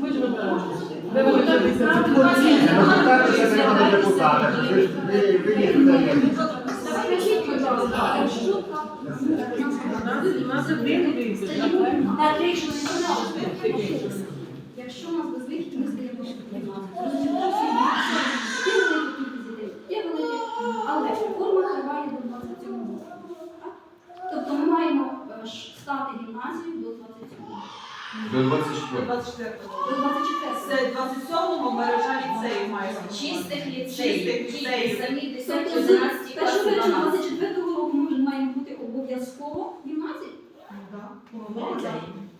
Ми ж якщо нас нас безвихідь, ми здаємо Є великі, але реформа триває до 27 року. Так? Тобто ми маємо е, ж стати гімназією до 27 До 24. 24-го. До 24 Це 27-го мережа ліцеїв має бути. Чистих Чистих ліцеїв, ті самі 10 Тобто, 11 те, що ви 12. 24 року ми маємо бути обов'язково гімназії,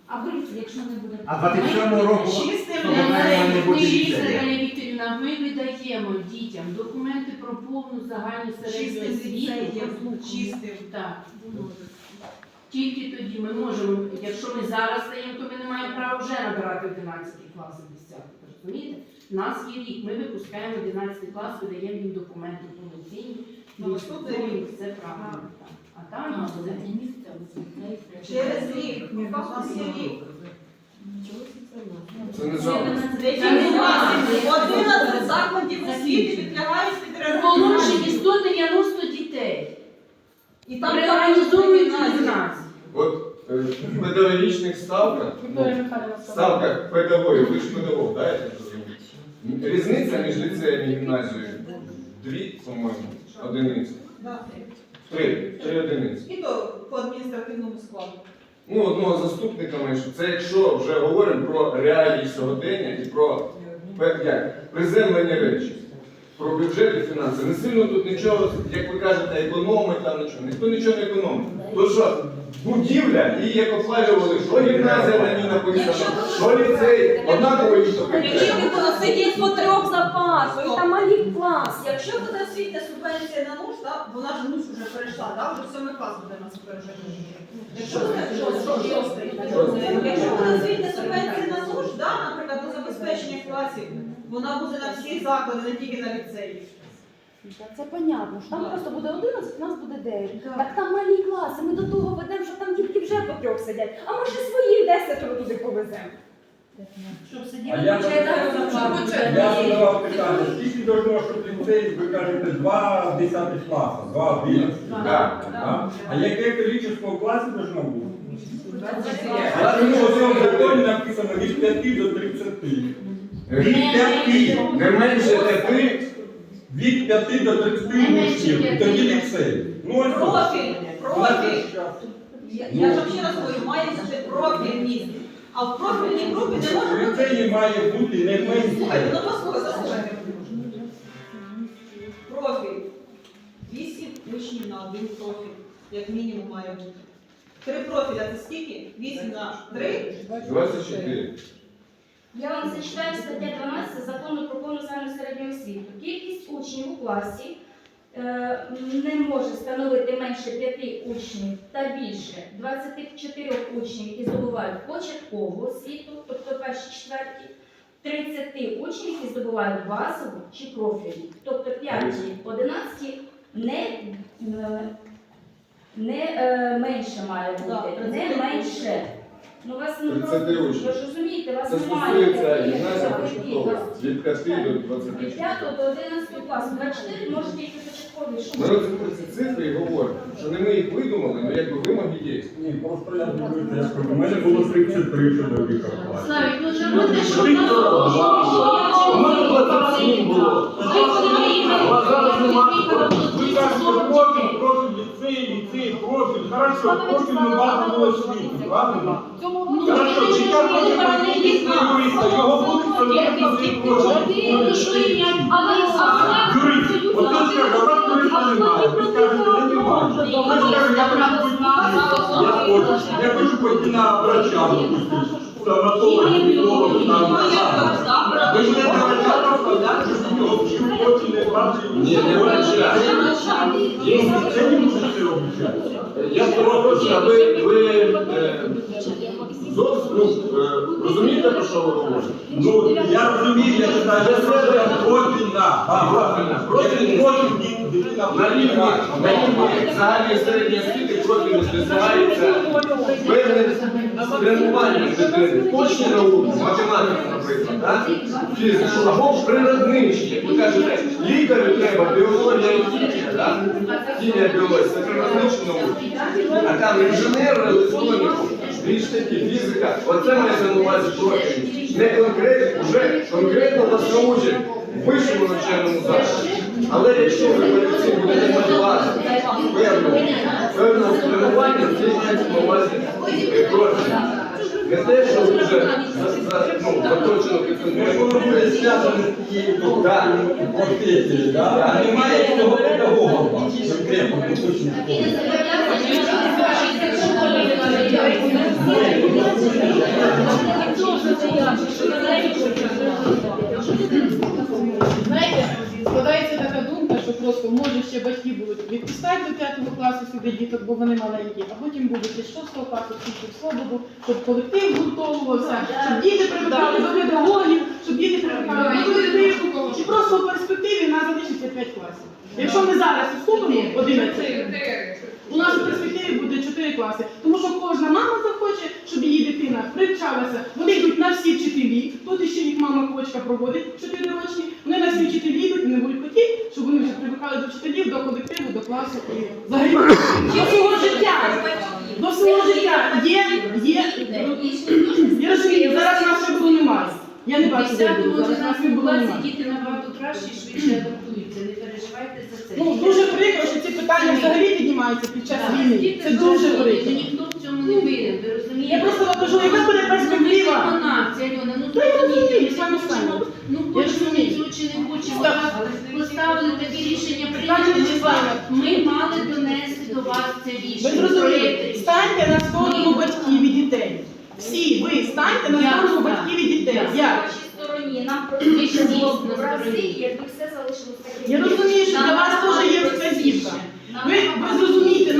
а ви Якщо не буде А 27 року Чистим вона ліцеїв. буде ліцею. Наталя Вікторівна, ми видаємо дітям документи про повну загальну середню Чистим освіту. ліцеїв. Чистим. Так. Тільки тоді ми можемо, якщо ми зараз стаємо, то ми не маємо права вже набирати 11 клас 10. Розумієте? Нас є рік, ми випускаємо 11 клас, видаємо їм документи повноцінні. На ну, наступний рік це правильно. А там буде через рік. У вас є рік. Це не жалко. 11 закладів освіти підлягають під реформу. Получені 190 дітей. І там реалізують 11. От е, в педагогічних ставках, ну, ставках педагогів, ви ж педагог, да, я так розумію? Різниця між ліцеєм і гімназією дві, по-моєму, одиниці. Три, три одиниці. І то по адміністративному складу. Ну, одного заступника менше. Це якщо вже говоримо про реалії сьогодення і про як, приземлені речі. Про бюджет і фінанси. Не сильно тут нічого, як ви кажете, економить там нічого. Ніхто нічого не економить. То що, будівля, і як оплачували, що гімназія на ній написано, що ліцей, однаково їх Якщо ви сидіти по трьох за паркою, там малі клас. Якщо буде освітня субвенція на нуж, да, вона ж нуж вже перейшла, да, вже сьомий клас буде у нас нуж. Якщо буде освітня субвенція на нуж, да, наприклад, на забезпечення класів, вона буде на всі заклади, не тільки на ліцеї. Це понятно, що там просто буде 11, у нас буде 9. Так там малі класи, ми до того ведемо, що там дітки вже по трьох сидять, а ми ще своїх десятеро туди повеземо. Щоб А сиділи я бюджет, Я задавав питання, скільки должно, щоб ліцей, ви кажете, два десятих класи, два одинадцять. Так. Да? А яке кількість класів должно бути? А тому що в цьому законі написано від 5 до 30. Від 5, Не менше п'яти, від 5 до 30 Не учнів, і тоді ліцей. Ну, ось профіль. Я, я ж ще раз говорю, має бути профільність. А в профільній групі не може В бути. ліцеї має бути не Слухайте, менше. ну послухайте, слухайте. Профіль. Вісім учнів на один профіль, як мінімум має бути. Три профіля це скільки? Вісім на три? 24. Я вам зачитаю стаття 12 закону про повну загальну середню освіту. Кількість учнів у класі е, не може становити менше 5 учнів та більше 24 учнів, які здобувають початкову освіту, тобто перші четверті, 30 учнів, які здобувають базову чи профільну, тобто 5 11 не, е, не е, менше має бути, не менше. Ну, вас не 30 просто, ви ж розумієте, вас Це немає стосується таких гімназії таких. Від 5 до Від 24. 5 до 11 класу. 24 може тільки початкові. Що Ми розуміємо ці цифри і говоримо, що не ми їх видумали, але якби вимоги є. Ні, просто я дивлюся, я кажу, у мене було 33 чоловіка в класі. Славік, ну животе, що в нас У мене 27 було. А зараз немає. Ви кажете, профіль, ліцей, профіль. Хорошо, профіль не базову освіту, правильно? Хорошо, чи я хочу юриста, його будуть конкретно цей профіль. Юрист, от він скаже, а вас юриста немає. Ви скажете, я не бачу. Ви скажете, я хочу бути. Я хочу, я хочу пойти на врача, допустим. Стоматолога, психолога, там. Ви ж не врача поставляєте, що в нього всі не бачите. Я прошу, а ви, ви е, зовсім ну, е, розумієте, про що ви говорите? Ну, я розумію, я не знаю, я На рівні, загальної середньої освіти профільність досягається певним спрямуванням дитини. Точні науки, математика, наприклад, фізика, або природничі, як ви кажете, лікарю треба біологія і хімія, хімія, біологія, це природничі науки. А там інженер, електроніка, більш такі, фізика, оце мається на увазі. Не конкретно, вже конкретно вас научать в вищому навчальному закладі. Але якщо ви перед цим будете мати базу, певну, певного спрямування, це мається на увазі профіль. Не те, що ви вже ну, заточено під професією, да? немає цього педагога. Конкретно, по точній школі. Знаєте, складається така думка, що просто може ще відпускати до п'ятого класу сюди діток, бо вони маленькі, а потім будуть із шостого класу вчити в свободу, щоб колектив гуртовувався, щоб діти привикали до педагогів, щоб діти привикали до колективу, і просто в перспективі в нас залишиться 5 класів. Якщо ми зараз вступимо в 11, у нас у перспективі буде 4 класи, тому що кожна мама захоче, щоб її дитина привчалася. Вони йдуть на всі вчителі. Тут ще їх мама кочка проводить 4 рочні. Вони на всі вчителі йдуть, вони будуть хотіти, щоб вони вже привикали до вчителів, і взагалі до свого життя. До свого життя є, є. Я розумію, зараз нас ще немає. Я не бачу, 10 де зараз нас не 11 було класі немає. діти набагато краще і швидше адаптуються. Не переживайте за це. Ну дуже прикро, що ці питання взагалі піднімаються під час війни. Це дуже прикро. Не винен, ви розумієте? Я просто вам кажу, яка буде перспектива? Виконавці, Альона, ну Та я розумію, з вами ми хочемо, саме. ну Я хочемо ми розумію. цього чи не хочемо, поставили таке рішення прийняти. Ми мали донести до вас це Ви рішення. зрозуміли, проєкт станьте на сторону батьків і дітей. Всі ви станьте на Я сторону за. батьків і дітей. Я На Як? вашій стороні нам Ви простіше ж дійсно б в рази, стороні. якби все залишилось таким. Я розумію, що для вас теж є вказівка. Ви, ви зрозумієте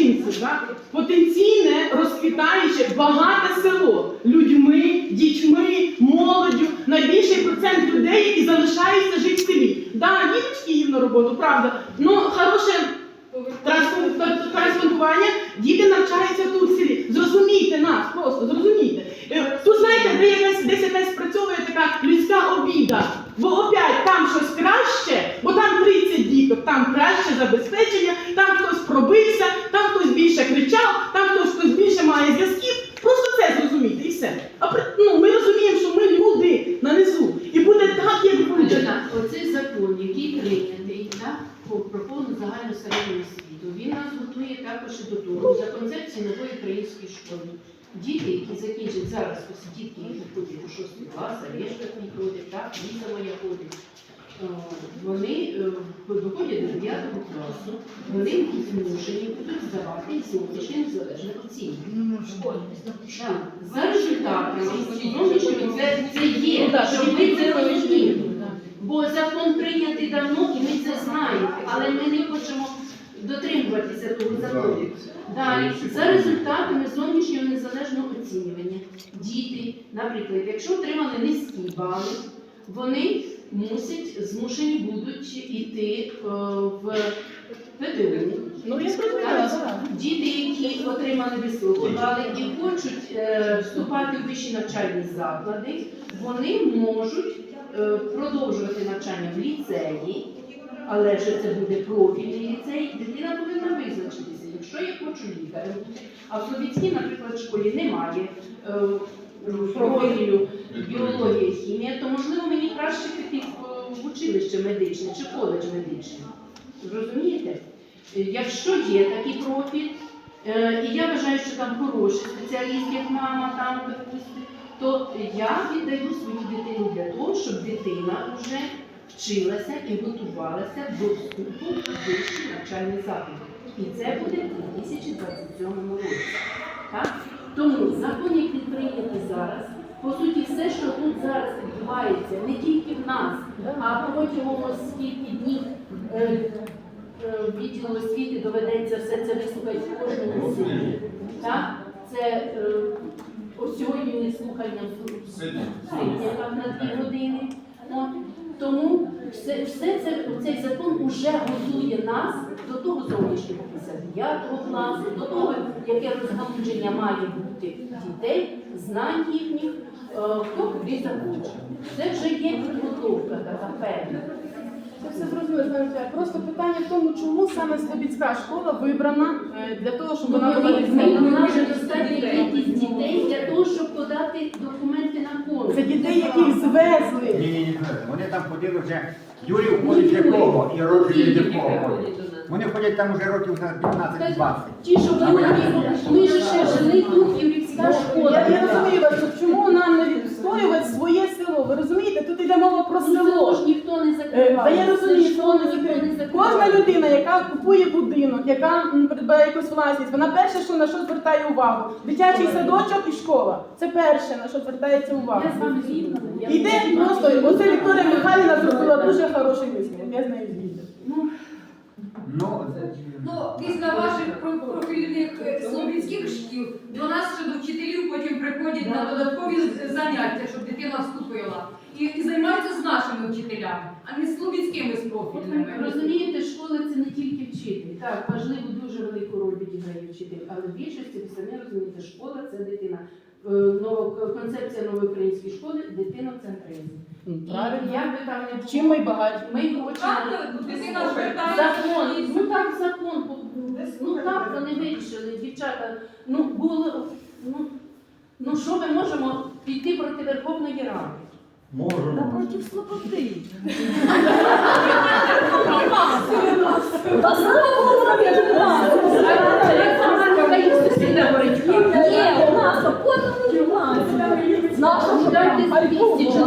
карашинців, так? потенційне розквітаюче багате село людьми, дітьми, молоддю, найбільший процент людей, які залишаються жити в селі. Да, їдуть в на роботу, правда. Ну хороше транспортування, діти навчаються тут в селі. Зрозумійте нас, просто зрозумійте. Е, Тут знаєте, де якась десь якась спрацьовує така людська обіда. Бо опять там щось краще, бо там 30 діток, там краще забезпечення, там хтось пробився, там хтось більше кричав, там хтось хтось більше має зв'язків. Просто це зрозумійте і все. А при- ну, ми розуміємо, що ми люди на низу. І буде так, як буде. Альона, оцей закон, який прийнятий, так, по- про повну загальну середню освіту, він нас готує також і до того, за концепцією нової української школи. Діти, які закінчать зараз, ось дітки, які ходять у 6 клас, а решта не ходять, так, Ліза моя ходить. Е, Вони е, доходять до 9 класу, вони будуть змушені будуть здавати зовнішнє незалежне оцінювання. Так, За результатами зовнішнього це, це є, Ну, так, щоб ми це так. Бо закон прийнятий давно, і ми це знаємо, але ми не хочемо дотримуватися того закону. Далі, за результатами зовнішнього незалежного оцінювання, діти, наприклад, якщо отримали низькі бали, вони мусять змушені будуть йти е, в ПТУ. Ну. Діти, які отримали високі бали і хочуть е, вступати в вищі навчальні заклади, вони можуть е, продовжувати навчання в ліцеї, але вже це буде профільний ліцей. Дитина повинна визначитися, якщо я хочу лікарем бути, а в Словіцькій, наприклад, школі немає е, профілю біологія, хімія, то можливо мені краще піти в- в училище медичне чи коледж медичний. Розумієте? Е, Якщо є такий профіль, е, і я вважаю, що там хороший спеціаліст, як мама там, допустим, то я віддаю свою дитину для того, щоб дитина вже вчилася і готувалася до вступу в вищий навчальний заклад. І це буде в 2027 році. Так? Тому закон, який прийнятий зараз, по суті, все, що тут зараз відбувається, не тільки в нас, а протягом скільки днів е, е, відділу освіти доведеться все це вислухати в кожному суді. Так? Це е, ось сьогодні них слухання Сидіть. Сидняках на дві години. Все, все це, цей закон вже готує нас до того зовнішнього 59 класу, до того, яке розгалудження має бути дітей, знань їхніх, е, хто куди захоче. Це вже є підготовка така певна. Це все зрозуміло, Просто питання в тому, чому саме Слобідська школа вибрана е, для того, щоб вона була У нас достатня кількість дітей для того, щоб подати документи дітей, яких звезли. Ні, ні, ні, вони там ходили вже. Юрій входить якого і роки якого ходить. Вони ходять там вже років за 15-20. Ті, що були, ми ж ще жили тут, Юрівська школа. Я, я розумію вас, що чому нам не відстоювати своє село? Ви розумієте? Тут йде мова про Ну, село село. ж ніхто не Е. Та я розумію, що воно не закриває. Кожна людина, яка купує будинок, яка придбає якусь власність, вона перше, що на що звертає увагу. Дитячий садочок і школа. Це перше, на що звертається увага. Іде просто, оце Вікторія Михайлівна зробила дуже хороший висновок. Я з нею згідна. Ну, Ну, після ваших профільних е, слов'янських шкіл до нас ще до вчителів потім приходять на додаткові заняття, щоб дитина вступила. І, і займаються вчителями, а не з слов'янськими з профільними. Розумієте, школа це не тільки вчитель. Так, важливо, дуже велику роль відіграє вчитель, але в більшості ви самі розумієте, школа це дитина. Е, Нова концепція нової української школи дитина в центрі. Правильно. Як би там не було, Чим ми багаті? ми хочемо дитина закон. Ну так закон. Ну так вони вирішили, дівчата. Ну було ну, ну що ми можемо піти проти Верховної Ради? Можемо. Проти слопоти. Ні, у нас опорно Наша дайте 200 чоловік